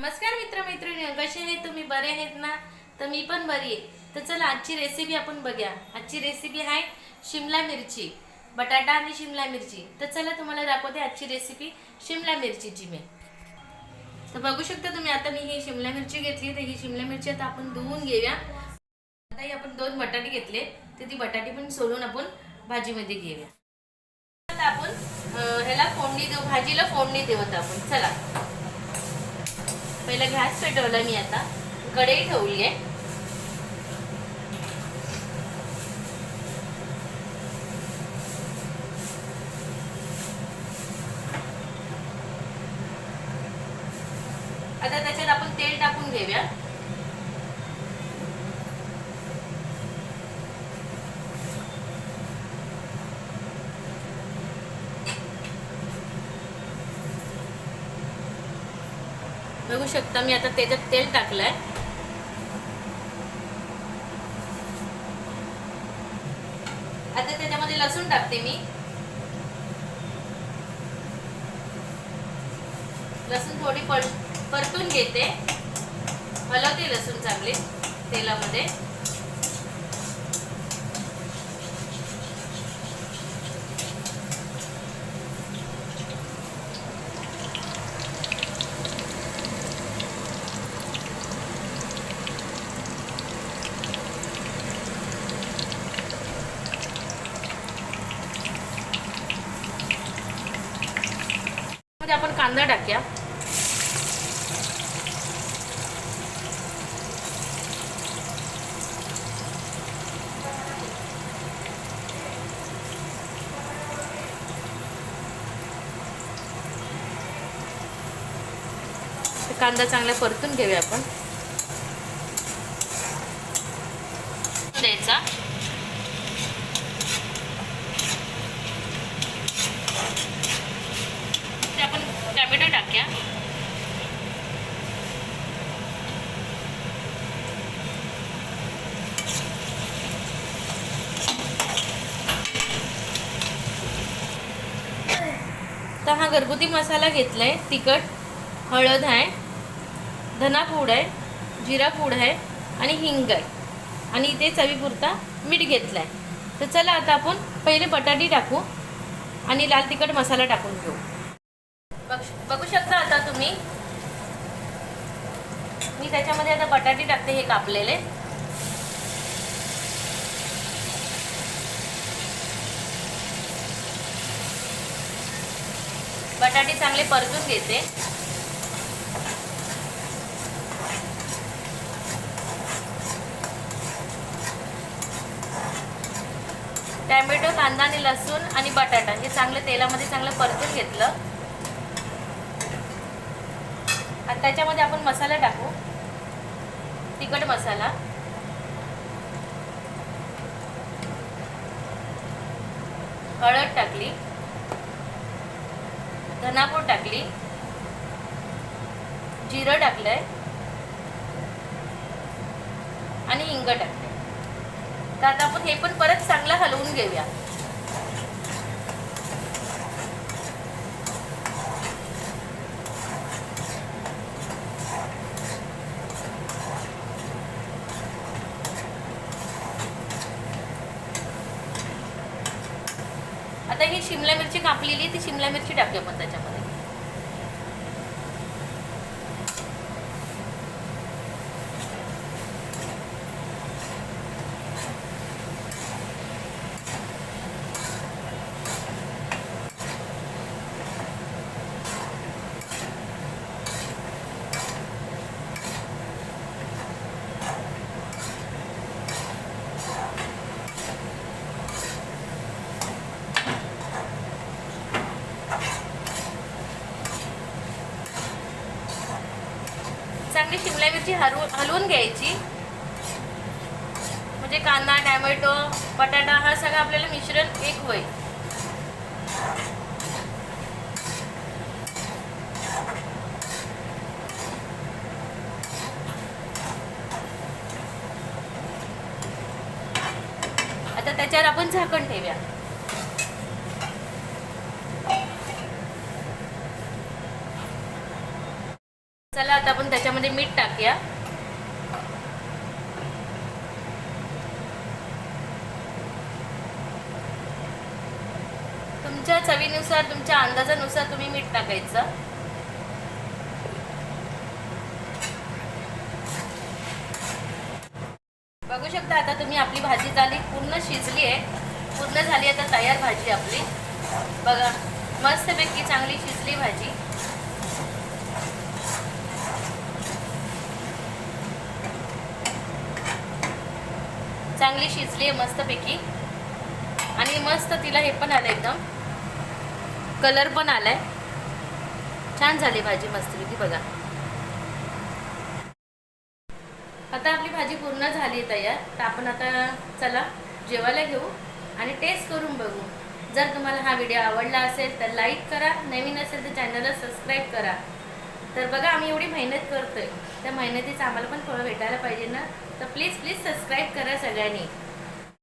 नमस्कार मित्र मैत्रिणी कसे आहेत तुम्ही बरे आहेत ना? तर मी पण बरी आहे. तर चला आजची रेसिपी आपण बघूया. आजची रेसिपी आहे शिमला मिरची बटाटा आणि शिमला मिरची. तर चला तुम्हाला दाखवते आजची रेसिपी शिमला मिरचीची मी. तर बघू शकता तुम्ही आता मी ही शिमला मिरची घेतली तर ही शिमला मिरची आता आपण धुवून घेऊया. आता ही आपण दोन बटाटे घेतले. तर ती बटाटे पण सोलून आपण भाजीमध्ये घेऊया. आता आपण ह्याला फोडणी देऊ भाजीला फोडणी देऊ आता आपण. चला. पहिला गॅस पेटवला मी आता. कढई ठेवली आहे आता त्याच्यात आपण तेल टाकून घेऊया. बघू शकता मी आता त्याच्यात तेल टाकलंय. आता त्याच्यामध्ये लसूण टाकते मी. लसूण थोडी पर परतून घेते. हलवते लसूण चांगले तेलामध्ये मध्ये आपण कांदा टाक्या कांदा चांगला परतून घेऊया आपण द्यायचा ते आपण टॅमॅटो टाक्या आता हा घरगुती मसाला घेतला आहे तिखट हळद आहे धना पूड आहे जिरा पूड आहे आणि हिंग आहे. आणि इथे चवीपुरता मीठ घेतलाय. तर चला आता आपण पहिले बटाटी टाकू आणि लाल तिखट मसाला टाकून घेऊ. बघ- बघू शकता आता तुम्ही. मी त्याच्यामध्ये आता बटाटे टाकते हे कापलेले. बटाटे चांगले परतून घेते. टॅमॅटो कांदा आणि लसूण आणि बटाटा हे चांगलं तेलामध्ये चांगलं परतून घेतलं. आणि त्याच्यामध्ये आपण मसाला टाकू. तिखट मसाला. हळद टाकली. धनापूड टाकली. जिरं टाकलंय. आणि हिंग टाकलंय. तर आता आपण हे पण परत चांगलं हलवून घेऊया. आता ही शिमला मिरची कापलेली ती शिमला मिरची टाकली आपण त्याच्यामध्ये. आपली शिमला मिरची हलवून हलवून घ्यायची. म्हणजे कांदा टॅमॅटो बटाटा हा सगळं आपल्याला मिश्रण एक होईल. आता त्याच्यावर आपण झाकण ठेवूया. चला आता आपण त्याच्यामध्ये मीठ टाकूया. तुमच्या चवीनुसार तुमच्या अंदाजानुसार तुम्ही मीठ टाकायचं. बघू शकता आता तुम्ही आपली भाजी झाली पूर्ण शिजली आहे. पूर्ण झाली आता तयार भाजी आपली. बघा मस्तपैकी चांगली शिजली भाजी. चांगली शिजली आहे मस्तपैकी. आणि मस्त तिला हे पण आलं एकदम. कलर पण आलाय. छान झाली भाजी मस्तपैकी बघा. आता आपली भाजी पूर्ण झाली तयार. तर आपण आता चला जेवायला घेऊ आणि टेस्ट करून बघू. जर तुम्हाला हा व्हिडिओ आवडला असेल तर लाईक करा. नवीन असेल तर चॅनलला सबस्क्राईब करा. तर बघा आम्ही एवढी मेहनत करतोय. त्या मेहनतीचं आम्हाला पण थोडं भेटायला पाहिजे ना? तर प्लीज प्लीज सबस्क्राईब करा सगळ्यांनी.